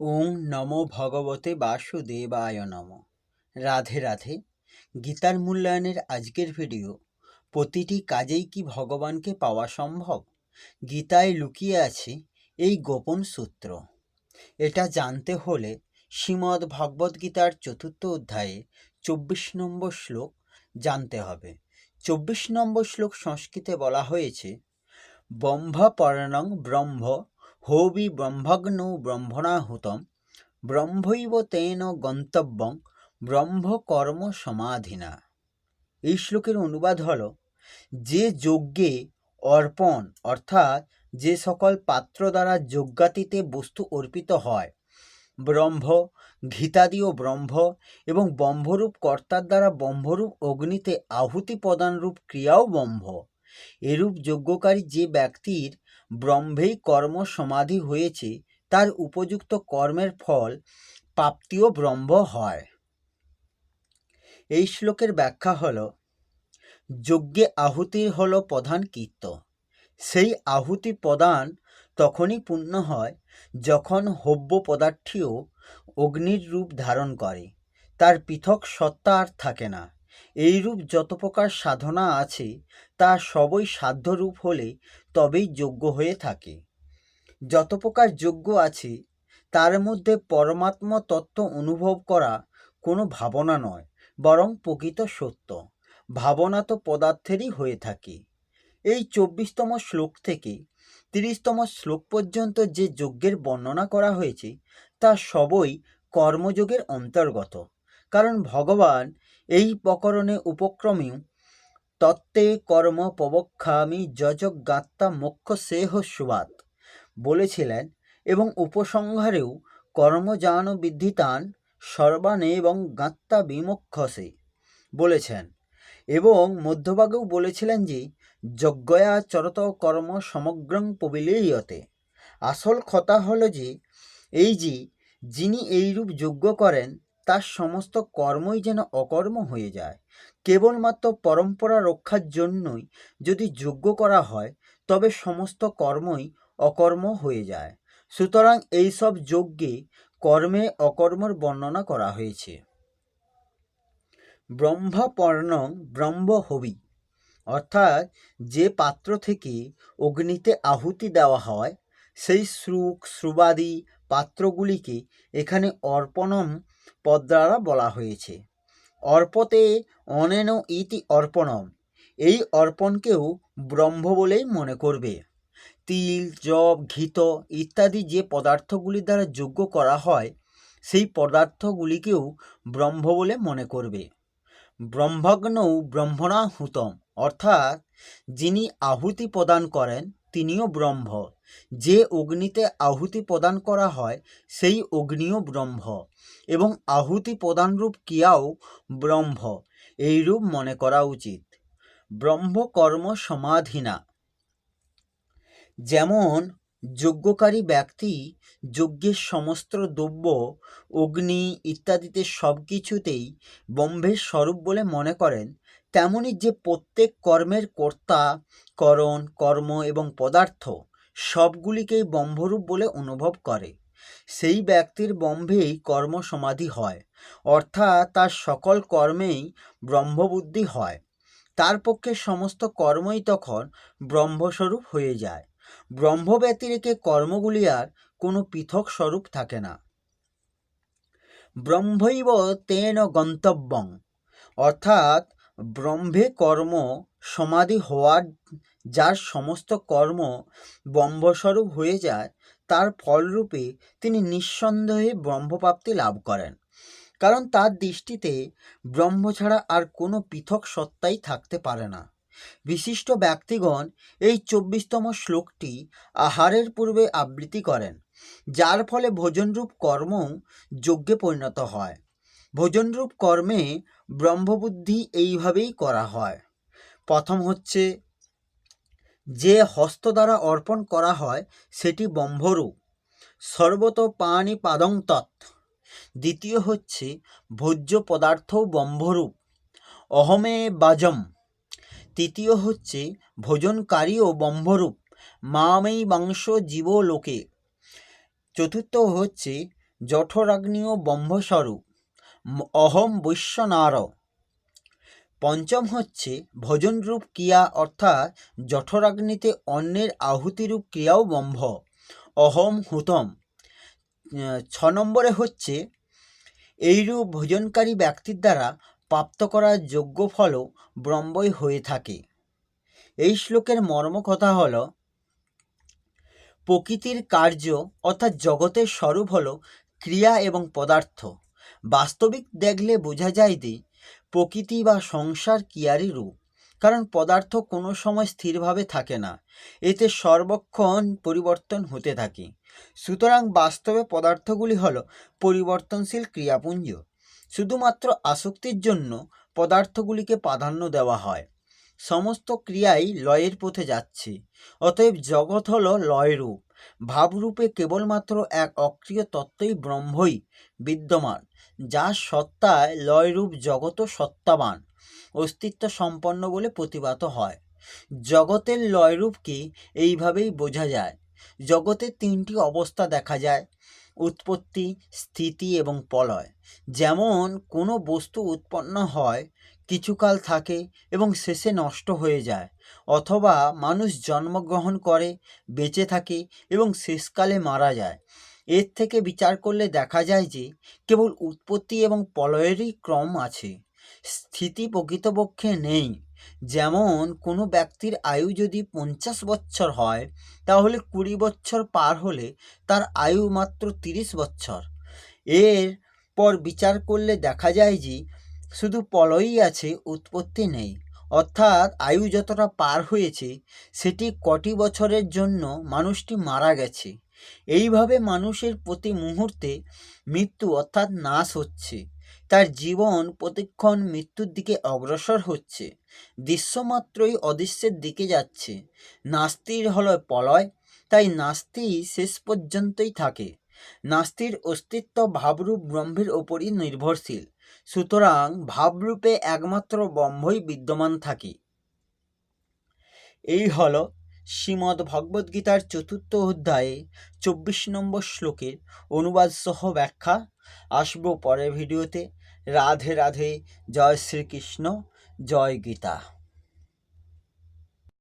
ওং নমো ভগবতে বাসুদেবায় নম। রাধে রাধে। গীতার মূল্যায়নের আজকের ভিডিও, প্রতিটি কাজেই কি ভগবানকে পাওয়া সম্ভব? গীতায় লুকিয়ে আছে এই গোপন সূত্র। এটা জানতে হলে শ্রীমদ্ ভগবদ্ গীতার চতুর্থ অধ্যায়ে চব্বিশ নম্বর শ্লোক জানতে হবে। চব্বিশ নম্বর শ্লোক সংস্কৃতে বলা হয়েছে ব্রহ্মপর্ণং ব্রহ্ম হোবি ব্রহ্মগ্ন ব্রহ্মণাহুতম ব্রহ্মৈব তেন গন্তব্যং ব্রহ্মকর্ম সমাধিনা এই শ্লোকের অনুবাদ হল, যে যজ্ঞে অর্পণ, অর্থাৎ যে সকল পাত্র দ্বারা যজ্ঞাতিতে বস্তু অর্পিত হয়, ব্রহ্ম ঘিতাদীয় ব্রহ্ম এবং ব্রহ্মরূপ কর্তার দ্বারা ব্রহ্মরূপ অগ্নিতে আহুতি প্রদানরূপ ক্রিয়াও ব্রহ্ম। এরূপ যজ্ঞকারী যে ব্যক্তির ব্রহ্মেই কর্ম সমাধি হয়েছে, তার উপযুক্ত কর্মের ফল প্রাপ্তিও ব্রহ্ম হয়। এই শ্লোকের ব্যাখ্যা হল, যজ্ঞে আহুতি হল প্রধান কীর্ত। সেই আহুতি প্রদান তখনই পূর্ণ হয় যখন হব্য পদার্থীও অগ্নির রূপ ধারণ করে। তার পৃথক সত্তা আর থাকে না। এইরূপ যত প্রকার সাধনা আছে তা সবই সাধ্যরূপ হলে তবেই যোগ্য হয়ে থাকে। যত প্রকার যোগ্য আছে, তার মধ্যে পরমাত্ম তত্ত্ব অনুভব করা কোনো ভাবনা নয়, বরং প্রকৃত সত্য। ভাবনা তো পদার্থেরই হয়ে থাকে। এই চব্বিশতম শ্লোক থেকে তিরিশতম শ্লোক পর্যন্ত যে যজ্ঞের বর্ণনা করা হয়েছে, তা সবই কর্মযোগের অন্তর্গত। কারণ ভগবান এই প্রকরণে উপক্রমেও তত্ত্বে কর্ম প্রবক্ষামি যজজ্ঞাত্তা মোক্ষ সেহ সুবাত। বলেছিলেন, এবং উপসংহারেও কর্মজান বিদ্ধিতান সর্বানে এবং গাত্তা বিমক্ষসে। বলেছেন। এবং মধ্যভাগেও বলেছিলেন যে, যজ্ঞয়া চরত কর্ম সমগ্রং পবিলেয়তে আসল কথা হল যে, এই যে, যিনি এইরূপ যজ্ঞ করেন তার সমস্ত কর্মই যেন অকর্ম হয়ে যায়। কেবলমাত্র পরম্পরা রক্ষার জন্যই যদি যজ্ঞ করা হয়, তবে সমস্ত কর্মই অকর্ম হয়ে যায়। সুতরাং এইসব যজ্ঞে কর্মে অকর্মর বর্ণনা করা হয়েছে। ব্রহ্মপর্ণং ব্রহ্ম হবি, অর্থাৎ যে পাত্র থেকে অগ্নিতে আহুতি দেওয়া হয়, সেই শ্রুক, শ্রুবাদি পাত্রগুলিকে এখানে অর্পণম পদ দ্বারা বলা হয়েছে। অর্পতে অনেন ইতি অর্পণম। এই অর্পণকেও ব্রহ্ম বলেই মনে করবে। তিল, জব, ঘিত ইত্যাদি যে পদার্থগুলি দ্বারা যোগ্য করা হয়, সেই পদার্থগুলিকেও ব্রহ্ম বলে মনে করবে। ব্রহ্মগ্নৌ ব্রহ্মণাহুতম, অর্থাৎ যিনি আহুতি প্রদান করেন তিনিও ব্রহ্ম। যে অগ্নিতে আহুতি প্রদান করা হয়, সেই অগ্নিও ব্রহ্ম। এবং আহুতি প্রদানরূপ কিয়াও ব্রহ্ম। এইরূপ মনে করা উচিত। ব্রহ্মকর্ম সমাধিনা। যেমন যজ্ঞকারী ব্যক্তি যজ্ঞের সমস্ত দ্রব্য, অগ্নি ইত্যাদিতে সব কিছুতেই ব্রহ্মের স্বরূপ বলে মনে করেন, তেমনি যে প্রত্যেক কর্মের কর্তা, করণ, কর্ম এবং পদার্থ সবগুলিকেই ব্রহ্মরূপ বলে অনুভব করে। সেই ব্যক্তির ব্রহ্মেই কর্ম সমাধি হয়, অর্থাৎ তার সকল কর্মেই ব্রহ্মবুদ্ধি হয়। তার পক্ষে সমস্ত কর্মই তখন ব্রহ্মস্বরূপ হয়ে যায়। ব্রহ্ম ব্যতিরেকে কর্মগুলি আর কোনো পৃথক স্বরূপ থাকে না। ব্রহ্মৈব তেন গন্তব্যং, অর্থাৎ ব্রহ্মে কর্ম, সমাধি হওয়ার যার সমস্ত কর্ম ব্রহ্মস্বরূপ হয়ে যায়, তার ফলরূপে তিনি নিঃসন্দেহে ব্রহ্মপ্রাপ্তি লাভ করেন। কারণ তার দৃষ্টিতে ব্রহ্ম ছাড়া আর কোনো পৃথক সত্তাই থাকতে পারে না। বিশিষ্ট ব্যক্তিগণ এই চব্বিশতম শ্লোকটি আহারের পূর্বে আবৃত্তি করেন, যার ফলে ভোজনরূপ কর্ম যজ্ঞে পরিণত হয়। ভোজনরূপ কর্মে ব্রহ্মবুদ্ধি এইভাবেই করা হয়। প্রথম হচ্ছে, যে হস্ত দ্বারা অর্পণ করা হয় সেটি ব্রহ্মরূপ, সর্বত পানি পাদং তৎ। দ্বিতীয় হচ্ছে, ভোজ্য পদার্থ ব্রহ্মরূপ, অহমে বাজম। তৃতীয় হচ্ছে ভোজনকারী ও ব্রহ্মরূপ, মামেই মাংস জীব লোকে। চতুর্থ হচ্ছে জঠরাগ্নিও ব্রহ্মস্বরূপ অহম বৈশ্যনার পঞ্চম হচ্ছে ভোজনরূপ ক্রিয়া, অর্থাৎ জঠরাগ্নিতে অন্যের আহুতিরূপ ক্রিয়াও ব্রহ্ম, অহম হুতম। ছ নম্বরে হচ্ছে এইরূপ ভোজনকারী ব্যক্তির দ্বারা প্রাপ্ত করার যোগ্য ফলও ব্রহ্মই হয়ে থাকে। এই শ্লোকের মর্ম কথা হল, প্রকৃতির কার্য অর্থাৎ জগতের স্বরূপ হল ক্রিয়া এবং পদার্থ। বাস্তবিক দেখলে বোঝা যায় যে প্রকৃতি বা সংসার ক্রিয়ারই রূপ, কারণ পদার্থ কোনো সময় স্থিরভাবে থাকে না, এতে সর্বক্ষণ পরিবর্তন হতে থাকে। সুতরাং বাস্তবে পদার্থগুলি হল পরিবর্তনশীল ক্রিয়াপুঞ্জ। শুধুমাত্র আসক্তির জন্য পদার্থগুলিকে প্রাধান্য দেওয়া হয়। সমস্ত ক্রিয়াই লয়ের পথে যাচ্ছে। অতএব জগৎ হল লয়রূপ। ভাবরূপে কেবলমাত্র এক অক্রিয় তত্ত্বই ব্রহ্মই বিদ্যমান যার সত্তায় লয়রূপ জগৎ সত্তাবান, অস্তিত্ব সম্পন্ন বলে প্রতিভাত হয়। জগতের লয়রূপকে এইভাবেই বোঝা যায়। জগতের তিনটি অবস্থা দেখা যায়। উৎপত্তি, স্থিতি এবং প্রলয় যেমন কোনো বস্তু উৎপন্ন হয়, কিছুকাল থাকে এবং শেষে নষ্ট হয়ে যায়, অথবা মানুষ জন্মগ্রহণ করে, বেঁচে থাকে এবং শেষকালে মারা যায়। এর থেকে বিচার করলে দেখা যায় যে, কেবল উৎপত্তি এবং প্রলয়েরই ক্রম আছে। স্থিতি প্রকৃতপক্ষে নেই। যেমন কোনো ব্যক্তির আয়ু যদি পঞ্চাশ বছর হয়, তাহলে কুড়ি বছর পার হলে তার আয়ু মাত্র তিরিশ বছর এর পর বিচার করলে দেখা যায় যে শুধু পলয়ই আছে, উৎপত্তি নেই। অর্থাৎ আয়ু যতটা পার হয়েছে, সেটি কটি বছরের জন্য মানুষটি মারা গেছে। এইভাবে মানুষের প্রতি মুহূর্তে মৃত্যু অর্থাৎ নাশ হচ্ছে। তার জীবন প্রতিক্ষণ মৃত্যুর দিকে অগ্রসর হচ্ছে। দৃশ্যমাত্রই অদৃশ্যের দিকে যাচ্ছে। নাস্তির হলো প্রলয় তাই নাস্তি শেষ পর্যন্তই থাকে। নাস্তির অস্তিত্ব ভাবরূপ ব্রহ্মের ওপরই নির্ভরশীল। সুতরাং ভাবরূপে একমাত্র ব্রহ্মই বিদ্যমান থাকে। এই হল শ্রীমদ্ ভগবদ্গীতার চতুর্থ অধ্যায়ে চব্বিশ নম্বর শ্লোকের অনুবাদ সহ ব্যাখ্যা। আসব পরের ভিডিওতে। রাধে রাধে, জয় শ্রীকৃষ্ণ। জয় গীতা